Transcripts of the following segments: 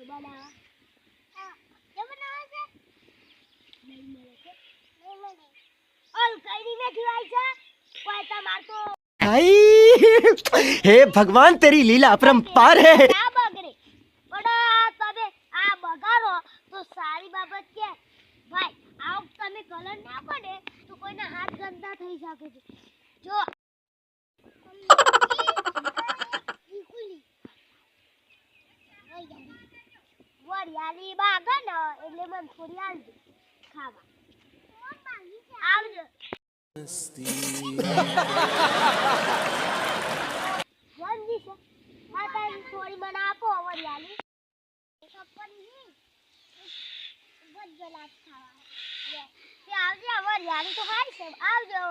બનાવવા હા. કે બનાવવા છે. નહીં મળે કે? નહીં મળે. ઓલ કઈની મે હે ભગવાન તેરી લીલા અપરંપાર હે. બગડે. પણ તમે આ બગાડો તો સારી બાબત કે. ભાઈ આવ તમે કલર ના પડે તો કોઈના હાથ ગંદા થઈ શકે છે. જો. વરિયાળી બાગ ને, એટલે મને થોડી ખાવા. આવજો. તે હારી છે આવજો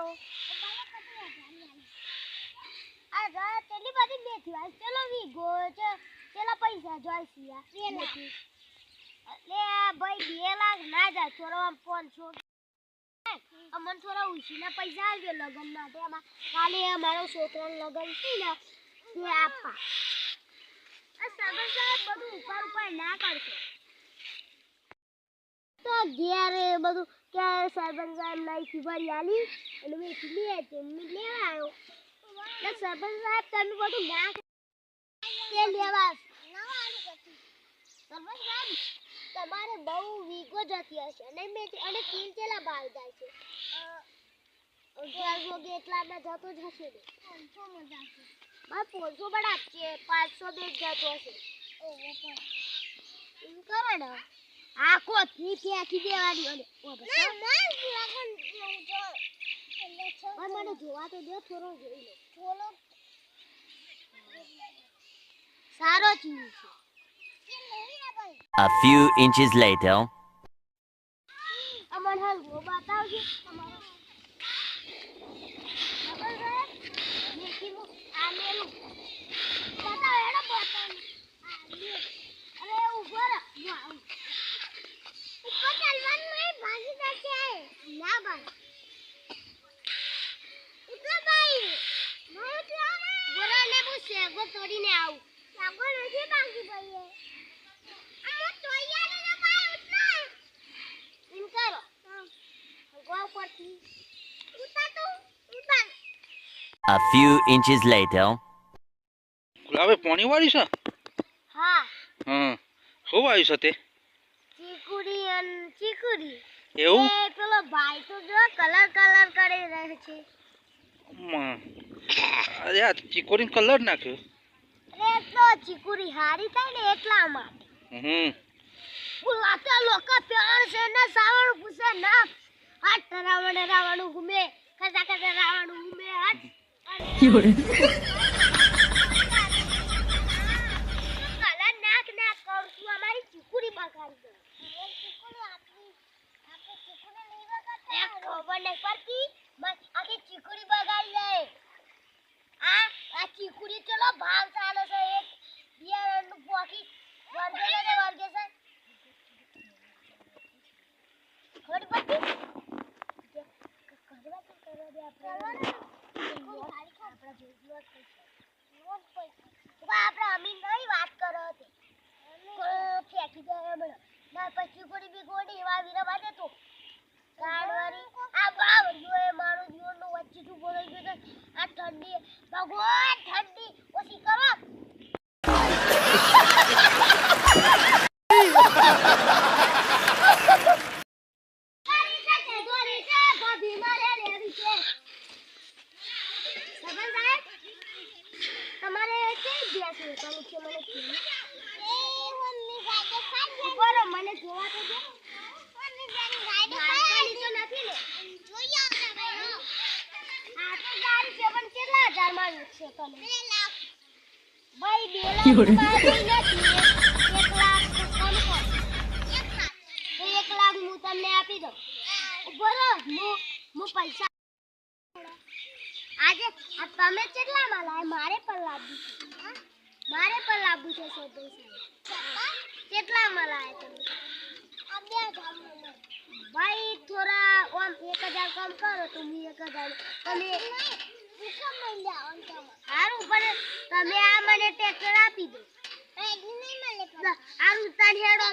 આ રા બધી મેથી ચલો વીગો છે, પેલા પૈસા જોઈશે મેથી. એટલે ભાઈ, બે લાખ ના જાય થોડો આમ પાંચસો અમને થોડા ઉછીના પૈસા આવજો લગન માટે. આમાં કાલે અમારો છોકરાનું લગન છે ને, તે આપવા. ના કરશો તો ઘેર બધું કે સરપંચ સાહેબ નહીં ખીભરી આલી? એટલે મેં લેવા આવ્યો. સરપંચ સાહેબ, તમે બધું ના લેવા સરપંચ તમારે બહુ વીગો જતી હશે અને મેં અને તેલ ચેલા ભાવ જાય છે. અગિયાર વાગે એટલામાં જતો જ હશે ને. છે પાંચસો પણ આપશે પાંચસો બે જતો હશે. એમ કરો ને. આખો થી ફેંકી દેવાની અને મને જોવા તો દે થોડો જોઈ લો. થોડો સારો ચીજ છે. A few inches later. અમર હાલ બતાવજો તમારો ખબર છે મેથી મુ આ લેલું બતાવ એડો બતાવ આ લે અરે ઊભો રહો હું આવું ઉપર ચાલવાનું નહીં ભાગી જશે ના ભાઈ ઉતરો ભાઈ નહીં ઉતરો બોલો ને હું શેગો તોડીને આવું શેગો નથી ભાગી ભાઈ આ તોયાનો ના ભાઈ ઉતરો એમ કરો ગો પરથી ઉતા તો ઉતા A few inches later. ગુલાબે પાણી વાળી છે? હા. હા શું વાળી છે તે? ચીકુડી અન ચીકુડી. એવું? એ પેલો ભાઈ તો જો કલર કલર કરી રહ્યો છે. માં. અરે આ ચીકુડી કલર નાખ્યો. અરે તો ચીકુડી હારી થાય ને એટલા માટે. હમ. પુલાતા લોકો પ્યાર છે ને સાવણ પૂછે ના. હાથ રાવણ રાવણ ઘૂમે કદા કદા રાવણ ઘૂમે હાથ છું અમારી ચીકુડી ચલો ભાવ ચાલે છે એક બિયારણનું પોકી વર્ગે છે વર્ગે છે ખબર પડતી કરવા દે Thank you. મને તમે ભાઈ બે એક લાખ હું તમને આપી દઉં ઊભો રહો હું હું પૈસા આજે તમે કેટલા માં લાવે મારે પણ હા? મારે પણ લાવવું છે સો પૈસા. કેટલા માં લાવે તમે ભાઈ થોડા આમ એક હજાર કમ કરો તો હું એક હજાર. તમે સારું પણ તમે આ મને ટ્રેક્ટર આપી દો. સારું તારી હેડો.